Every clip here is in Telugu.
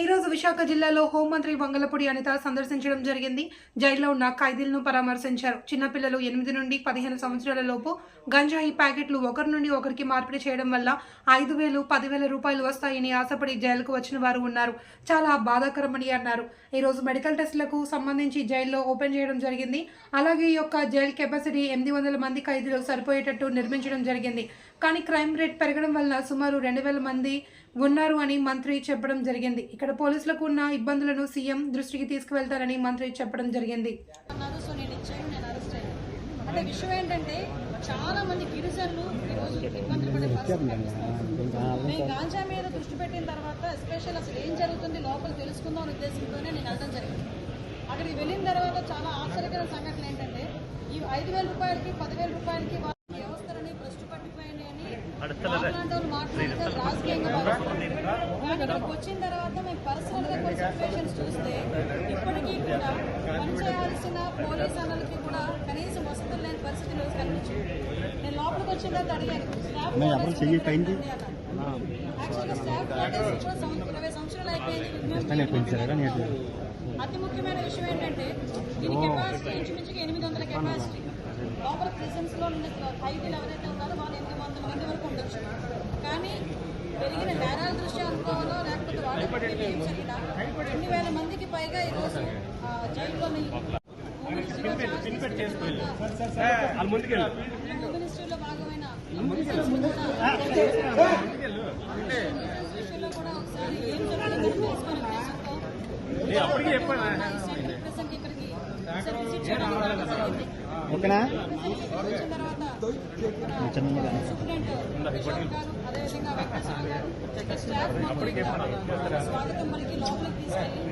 ఈరోజు విశాఖ జిల్లాలో హోంమంత్రి వంగలపూడి అనిత సందర్శించడం జరిగింది. జైల్లో ఉన్న ఖైదీలను పరామర్శించారు. చిన్నపిల్లలు ఎనిమిది నుండి పదిహేను సంవత్సరాల లోపు గంజాయి ప్యాకెట్లు ఒకరి నుండి ఒకరికి మార్పిడి చేయడం వల్ల ఐదు వేలు పదివేల రూపాయలు వస్తాయని ఆశపడి జైలుకు వచ్చిన వారు ఉన్నారు. చాలా బాధాకరమని అన్నారు. ఈరోజు మెడికల్ టెస్టులకు సంబంధించి జైల్లో ఓపెన్ చేయడం జరిగింది. అలాగే ఈ యొక్క జైల్ కెపాసిటీ ఎనిమిది వందల మంది ఖైదీలు సరిపోయేటట్టు నిర్మించడం జరిగింది. కానీ క్రైమ్ రేట్ పెరగడం వల్ల సుమారు రెండు వేల మంది ఉన్నారు అని మంత్రి చెప్పడం జరిగింది. ఇక్కడ ఇక్కడ పోలీసులకు ఉన్న ఇబ్బందులను సీఎం దృష్టికి తీసుకువెళ్తారని మంత్రి చెప్పడం జరిగింది. అన్నారు సో నేను నేను అంటే విషయం ఏంటంటే చాలా మంది గిరిజనులు ఈరోజు ఇబ్బందులు పడే మేము గాంజా మీద దృష్టి పెట్టిన తర్వాత ఎస్పెషల్ అసలు ఏం జరుగుతుంది లోపల తెలుసుకుందాం అనే ఉద్దేశంతోనే నేను వెళ్ళడం జరిగింది. అక్కడికి వెళ్ళిన తర్వాత చాలా ఆశ్చర్యకర సంఘటన ఏంటంటే ఈ ఐదు వేల రూపాయలకి పదివేల రూపాయలకి ఇక్కడికి వచ్చిన తర్వాత మేము పర్సనల్గా కొన్ని సిచ్యువేషన్స్ చూస్తే ఇప్పటికీ కూడా పనిచేయాల్సిన పోలీస్ అన్నలకి కూడా కనీసం వసతులు లేని పరిస్థితి రోజు కనిపించింది. నేను లోపలికి వచ్చిన తర్వాత అడిగాను స్టాఫ్. యాక్చువల్గా స్టాఫ్ ఇరవై సంవత్సరాలు అయిపోయింది. అతి ముఖ్యమైన విషయం ఏంటంటే దీని కెపాసిటీ ఇంచుమించుగా ఎనిమిది వందల కెపాసిటీ లోపల ప్రిజన్స్లో ఉన్న ఖైదీలు ఎవరైతే ఉన్నారో వాళ్ళు ఎనిమిది వందల మంది వరకు ఉండొచ్చు. కానీ పెరిగిన నేరాల దృష్ట్యా అనుకోవాలో లేకపోతే వాళ్ళ పుట్టిన ఏం జరిగినా ఎన్ని వేల మందికి పైగా ఈరోజు హోమ్ మినిస్ట్రీలో భాగమైన కూడా విషయంలో కూడా ఒకసారి ఏం జరుగుతుందో తెలుసుకొని ఓకేనా స్వాగతం లోపలికి తీసుకెళ్ళి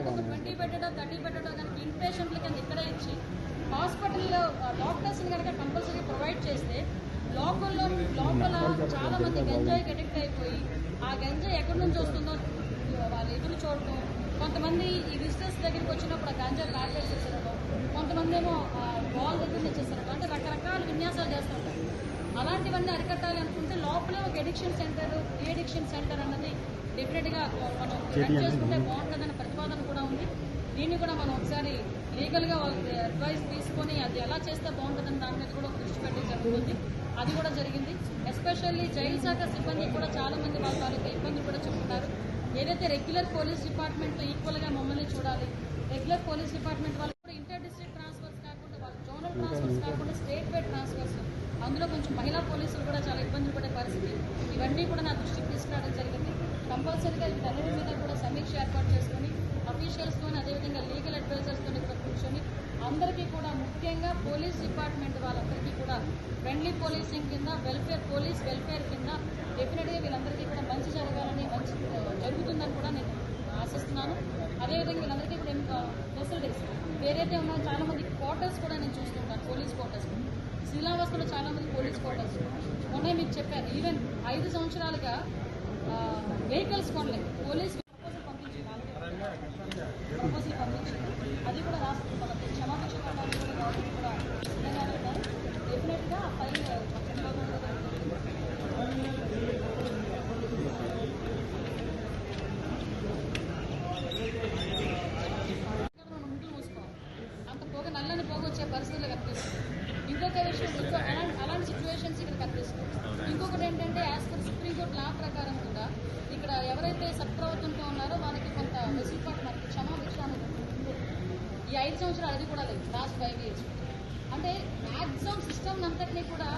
ఒక ట్వంటీ పెట్టడం థర్టీ పెట్టడం కనుక ఇన్ పేషెంట్ల కింద ఇక్కడే ఇచ్చి హాస్పిటల్లో డాక్టర్స్ కనుక కంపల్సరీ ప్రొవైడ్ చేస్తే లోకల్లో లోపల చాలా మంది గంజాయికి అడిక్ట్ అయిపోయి ఆ గంజాయి ఎక్కడి నుంచి వస్తుందో వాళ్ళు ఎదురు చూడటం. కొంతమంది ఈ విజిటర్స్ దగ్గరికి వచ్చినప్పుడు ఆ గంజాయి ప్యాకెట్స్ ఇచ్చడం కొంతమంది ఏమో బాల్ దగ్గర నుంచి అంటే రకరకాల విన్యాసాలు చేస్తుంటారు అలాంటివన్నీ అరికట్టాలి అనుకుంటే లోపలే ఒక ఎడిక్షన్ సెంటర్ ఈ ఎడిక్షన్ సెంటర్ అన్నది డెఫినెట్గా మనం రన్ చేసుకుంటే బాగుంటుందన్న ప్రతిపాదన కూడా ఉంది. దీన్ని కూడా మనం ఒకసారి లీగల్గా అడ్వైస్ తీసుకొని అది ఎలా చేస్తే బాగుంటుందని దాని మీద కూడా దృష్టి పెట్టడం జరుగుతుంది. అది కూడా జరిగింది. ఎస్పెషల్లీ జైలు శాఖ సిబ్బంది కూడా చాలా మంది వాళ్ళ తాలూకా ఇబ్బందులు కూడా చెప్తున్నారు. ఏదైతే రెగ్యులర్ పోలీస్ డిపార్ట్మెంట్ ఈక్వల్గా మమ్మల్ని చూడాలి రెగ్యులర్ పోలీస్ డిపార్ట్మెంట్ వాళ్ళు కూడా ఇంటర్ డిస్ట్రిక్ట్ ట్రాన్స్ఫర్స్ కాకుండా వాళ్ళు జోనల్ ట్రాన్స్ఫర్స్ కాకుండా స్టేట్ వైడ్ ట్రాన్స్ఫర్స్ అందులో కొంచెం మహిళా పోలీసులు కూడా చాలా ఇబ్బందులు పడే పరిస్థితి. ఇవన్నీ కూడా నా దృష్టికి తీసుకురావడం జరిగింది. కంపల్సరీగా వీటన్నిటి మీద కూడా సమీక్ష ఏర్పాటు చేసుకొని అఫీషియల్స్తో అదేవిధంగా లీగల్ అందరికీ కూడా ముఖ్యంగా పోలీస్ డిపార్ట్మెంట్ వాళ్ళందరికీ కూడా ఫ్రెండ్లీ పోలీసింగ్ కింద వెల్ఫేర్ పోలీస్ వెల్ఫేర్ కింద డెఫినెట్గా వీళ్ళందరికీ కూడా మంచి జరగాలని మంచి జరుగుతుందని కూడా నేను ఆశిస్తున్నాను. అదేవిధంగా వీళ్ళందరికీ కూడా ఫెసిలిటీస్. వేరైతే ఉన్నాయో చాలామంది క్వార్టర్స్ కూడా నేను చూస్తుంటాను పోలీస్ క్వార్టర్స్ శ్రీలావాస్లో చాలామంది పోలీస్ క్వార్టర్స్ మొన్న మీకు చెప్పాను ఈవెన్ ఐదు సంవత్సరాలుగా వెహికల్స్ కొనలేదు పోలీస్ ప్రపోజల్ పంపించింది ప్రపోజల్ పంపించింది అది కూడా రాష్ట్ర మనకి క్షమాపణ చెప్పడానికి కూడా గవర్నమెంట్ కూడా సిద్ధంగా ఉన్నారు డెఫినెట్గా ఆ ఫైల్ చంద్రబాబు నాయుడు గారికి మనం ముందు మూసుకోవాలి అంత పోగ నల్లని పోగ వచ్చే పరిస్థితులు కనిపిస్తుంది ఇంకొక విషయం ఇంకో అలాంటి సిచ్యువేషన్స్ ఇక్కడ కనిపిస్తుంది ఇంకొకటి ఏంటంటే యాజ్ పర్ సుప్రీంకోర్టు లా ప్రకారం కూడా ఇక్కడ ఎవరైతే సత్ప్రవర్తనతో ఉన్నారో వాళ్ళకి కొంత వెసులుబాటు మనకి క్షమాభిక్ష ఈ ఐదు సంవత్సరాలు అది కూడా లేదు. Last five years maximum system అంతటినీ కూడా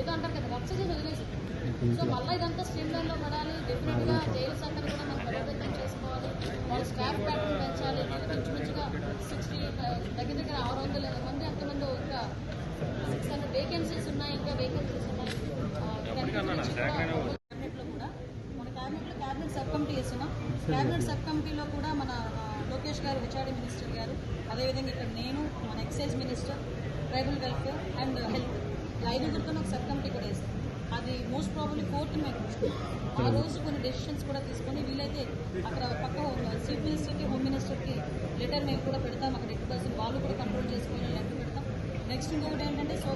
ఏదో అంటారు కదా రచ్చ చేసి వదిలేసి. సో మళ్ళీ ఇదంతా స్ట్రీమ్ లైన్లో పడాలి డెఫినెట్గా జైలు సెంటర్ కూడా మనం బలోపేతం చేసుకోవాలి వాళ్ళ స్టాఫ్ ప్యాటర్న్ పెంచాలి దీనికి ఇంచుమించుగా సిక్స్టీ దగ్గర దగ్గర ఆరు వందల మంది ఎంతమంది ఇంకా సిక్స్ హండ్రెడ్ వేకెన్సీస్ ఉన్నాయి ఇంకా వేకెన్సీస్ ఉన్నాయి. క్యాబినెట్లో కూడా మన క్యాబినెట్లో క్యాబినెట్ సబ్ కమిటీ వేస్తున్నాం క్యాబినెట్ సబ్ కమిటీలో కూడా మన లోకేష్ గారు హెచ్ఆర్డీ మినిస్టర్ గారు అదేవిధంగా ఇక్కడ నేను మన excise minister tribal welfare and health ఐదుగురితో ఒక సబ్ కమిటీ కూడా వేస్తాం. అది మోస్ట్ ప్రాబ్లీ ఫోర్త్ మేము ఆ రోజు కొన్ని డెసిషన్స్ కూడా తీసుకొని వీలైతే అక్కడ పక్క చీఫ్ మినిస్టర్కి హోమ్ మినిస్టర్కి లెటర్ మేము కూడా పెడతాం. అక్కడ పర్సెంట్ వాళ్ళు కూడా కంట్రోల్ చేసుకొని లెటర్ పెడతాం. నెక్స్ట్ ఇంకొకటి ఏంటంటే సో